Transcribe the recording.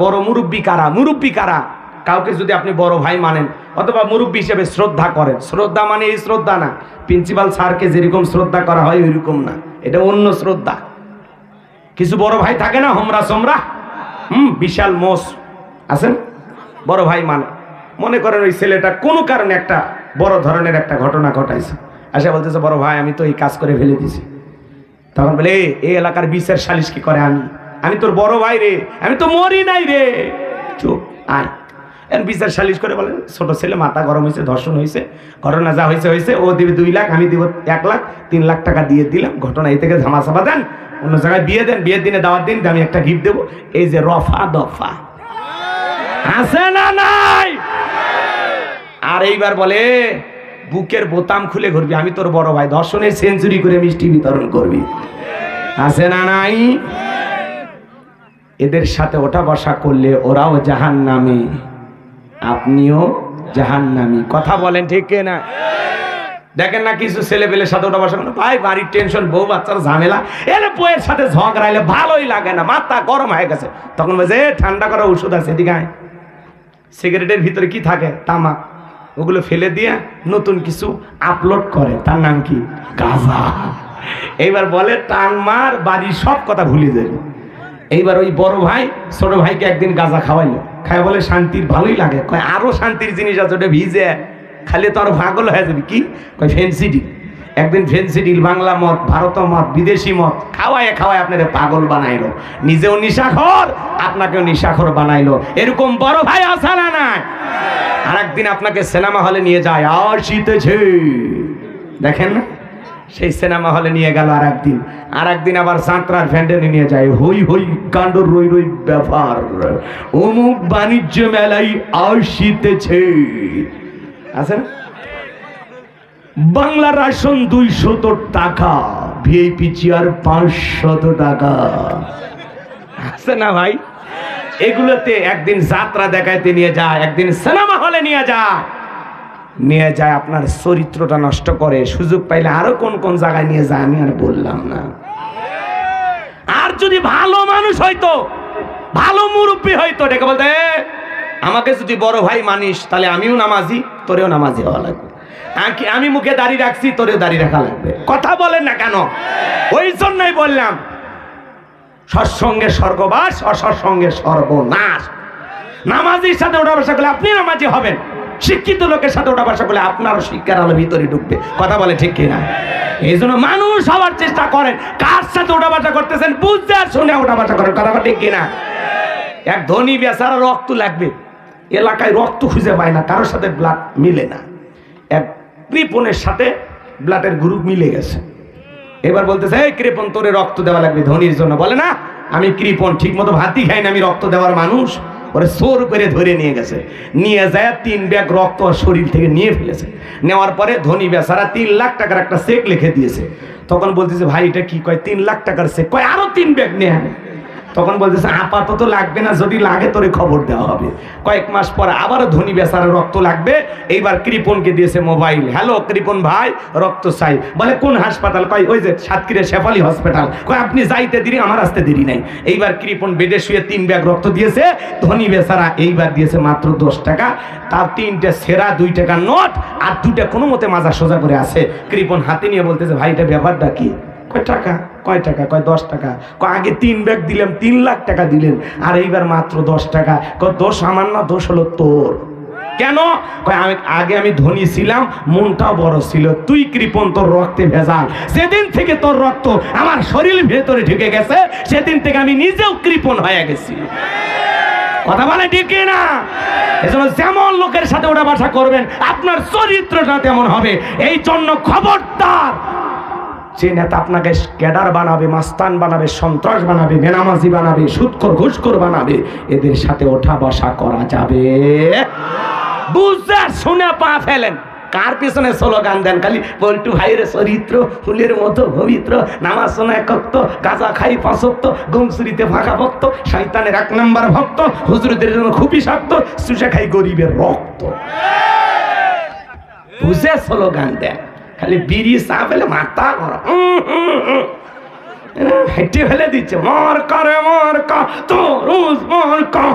বড় মুরব্বী কারা? মুরব্বী কারা? কাউকে যদি আপনি বড় ভাই মানেন অথবা মুরব্বী হিসেবে শ্রদ্ধা করেন। শ্রদ্ধা মানে এই শ্রদ্ধা না। প্রিন্সিপাল স্যারকে যেরকম শ্রদ্ধা করা হয় ওইরকম না। এটা অন্য শ্রদ্ধা। কিছু বড় ভাই থাকে না হোমরা সোমরা? হুম বিশাল মোষ। আছেন? বড় ভাই মানে। মনে করেন ওই ছেলেটা কোনো কারণে একটা বড় ধরনের একটা ঘটনা ঘটাইছে। আসে বলতেছে বড় ভাই আমি তো এই কাজ করে ফেলে দিছি। তখন বলে "এ, এই এলাকার বিচার সালিশ কি করে আমি আমি তোর বড় ভাই রে, আমি তো মরি নাই রে। চুপ, আয়। এখন বিচার সালিশ করে বলে, ছোট ছেলে মাথা গরম হয়েছে, ধর্ষণ হয়েছে, ঘটনা যা হয়েছে হয়েছে, ও দিবে দুই লাখ, আমি দিব এক লাখ, তিন লাখ টাকা দিয়ে দিলাম, ঘটনা এই থেকে ঝামা চাপা দেন, অন্য জায়গায় বিয়ে দেন, বিয়ের দিনে দাওয়ার দিন, আমি একটা গিফট দেবো, এই যে রফা দফা। আছে না নাই? আর এইবার বলে, বুকের বোতাম খুলে ঘুরবি, আমি তোর বড় ভাই, ধর্ষণের সেঞ্চুরি করে মিষ্টি বিতরণ করবি। আছে না নাই? এদের সাথে ওঠা বসা করলে ওরাও জাহান নামে আপনিও জাহান নামি কথা বলেন ঠিক না? দেখেন না কিছু ছেলে পেলের সাথে ওটা বসা ভাই বাড়ির টেনশন বউ বাচ্চার ঝামেলা। এলে বইয়ের সাথে ঝগড়াইলে ভালোই লাগে না মাথা গরম হয়ে গেছে। তখন বলছে "এ, ঠান্ডা করা ওষুধ আছে এদিকে সিগারেটের ভিতরে কি থাকে? তামাক। ওগুলো ফেলে দিয়ে নতুন কিছু আপলোড করে। তার নাম কি? গাজা। এইবার বলে টান মার বাড়ির সব কথা ভুলে যাবে। এইবার ওই বড় ভাই, ছোট ভাইকে একদিন গাজা খাওয়াইলো। খাই বলে শান্তির ভালোই লাগে। কয়, আরও শান্তির জিনিস আছে, ওটা ভিজে। খালি তো আর পাগল হয়ে যাবে। কি? কয় ফেন্সিডি একদিন ফেন্সিডিল বাংলা মত ভারত মত বিদেশি মত খাওয়ায় খাওয়ায় আপনাদের পাগল বানাইলো। নিজেও নিশাখর, আপনাকেও নিশাখর বানাইলো। এরকম বড় ভাই আসা না নাই? আর একদিন আপনাকে সিনেমা হলে নিয়ে যায়। আর শীতেছে দেখেন না? সেই সিনেমা হলে নিয়ে গেল আর একদিন আর একদিন আবার সাঁতরার ফ্যান্ডেলে নিয়ে যায়। হই হই কাণ্ড রই রই ব্যাপার অমুক বাণিজ্য মেলায় আসিতেছে। আছে না? বাংলা রাশন দুইশত টাকা, ভিআইপি চেয়ার পাঁচশত টাকা। আছে না ভাই? এগুলোতে একদিন যাত্রা দেখাইতে নিয়ে যায় একদিন সিনেমা হলে নিয়ে যায় নিয়ে যায় আপনার চরিত্রটা নষ্ট করে। সুযোগ পাইলে আরও কোন কোন জায়গায় নিয়ে যায় আমি আর বললাম না। আর যদি ভালো মানুষ হয়তো ভালো মুরব্বী হয়তো ডেকে বলতে "এ, আমাকে যদি বড় ভাই মানিস তাহলে আমিও নামাজি তোরেও নামাজি হওয়া লাগবে। আমি মুখে দাঁড়িয়ে রাখছি তোরেও দাঁড়িয়ে রাখা লাগবে। কথা বলেন না কেন? ওই জন্যই বললাম সৎসঙ্গে স্বর্গবাস অসৎসঙ্গে সর্বনাশ। নামাজির সাথে ওটা বসা করলে আপনি নামাজি হবেন। শিক্ষিত লোকের সাথে ওটা বসা করলে আপনারও শিক্ষার আলো ভিতরে ঢুকবে। কথা বলে ঠিক কিনা? এই জন্য মানুষ হওয়ার চেষ্টা করেন। কার সাথে ওটা বাসা করতেছেন বুঝতে আর শুনে ওটা বাসা করেন। কথা ঠিক কিনা? এক ধনী বেচারা রক্ত লাগবে। এলাকায় রক্ত খুঁজে পায় না, কারোর সাথে ব্লাড মিলে না। এক কৃপণের সাথে ব্লাডের গ্রুপ মিলে গেছে। এবার বলতেছে, এই কৃপন তোরে রক্ত দেওয়া লাগবে। ধনির জন্য বলে, না, আমি কৃপন ঠিক মতো ভাতই খাই না, আমি রক্ত দেওয়ার মানুষ। ওরে সোর করে ধরে নিয়ে গেছে। নিয়ে যায় তিন ব্যাগ রক্ত শরীর থেকে নিয়ে ফেলেছে। নেওয়ার পরে ধনী বেচারা তিন লাখ টাকার একটা চেক লিখে দিয়েছে। তখন বলতেছে, ভাই, এটা কি কয়? তিন লাখ টাকার চেক কয়? আরও তিন ব্যাগ নিয়ে আনে। তখন বলতেছে, আপাতত লাগবে না, যদি লাগে তোরে খবর দেওয়া হবে। কয়েক মাস পর আবারও ধনী বেচারা রক্ত লাগবে। এইবার কৃপনকে দিয়েছে মোবাইল। হ্যালো, কৃপন ভাই, রক্ত চাই। বলে, কোন হাসপাতাল? কয়, ওই যে সাতক্ষীরা শেফালি হসপিটাল। কয়, আপনি যাইতে দেরি, আমার আসতে দেরি নাই। এইবার কৃপন বেডে শুয়ে তিন ব্যাগ রক্ত দিয়েছে। ধনী বেচারা এইবার দিয়েছে মাত্র দশ টাকা। তার তিনটে সেরা, দুই টাকা নোট আর দুইটা কোনো মতে মাজা সোজা করে আছে। কৃপন হাতে নিয়ে বলতেছে, ভাই, এটা ব্যাপারটা কি? কয়, টাকা। কয় টাকা? কয়, দশ টাকা? আগে তিন ব্যাগ দিলাম, তিন লাখ টাকা দিলেন। আর এইবার মাত্র দশ টাকা। কয়, দোষ আমার না, দোষ হলো তোর। কেন? আমি, আগে আমি ধনী ছিলাম, মনটাও বড় ছিল। তুই কৃপন তোর রক্তে ভেজাল। সেদিন থেকে তোর রক্ত আমার শরীর ভেতরে ঢুকে গেছে। সেদিন থেকে আমি নিজেও কৃপন হয়ে গেছি। কথা বলে ঠিক না? এজন্য যেমন লোকের সাথে ওটা বাসা করবেন, আপনার চরিত্রটা তেমন হবে। এই জন্য খবরদার যে নেতা আপনাকে ক্যাডার বানাবে, মাস্তান বানাবে, সন্ত্রাস বানাবে বেনামাজি বানাবে সুৎকর ঘুষখোর বানাবে, এদের সাথে ওঠা বসা করা যাবে। বুঝতে শুনে পা ফেলেন। কার পিছনে স্লোগান দেন? খালি পল্টু ভাইয়ের চরিত্র, ফুলের মতো পবিত্র, নামাজ শোনায় কক্ত গাঁজা খাই পাঁচক্ত গমসুরিতে ফাঁকা ভক্ত, শয়তানের এক নম্বর ভক্ত, হুজুরদের জন্য খুবই শক্ত সুষে খাই গরিবের রক্ত। বুঝে স্লোগান দেন। খালি বিড়ি চা ফেলে মাথা গরম। হেঁটে ফেলে দিচ্ছে মর করে মর কর তো রোজ মর কা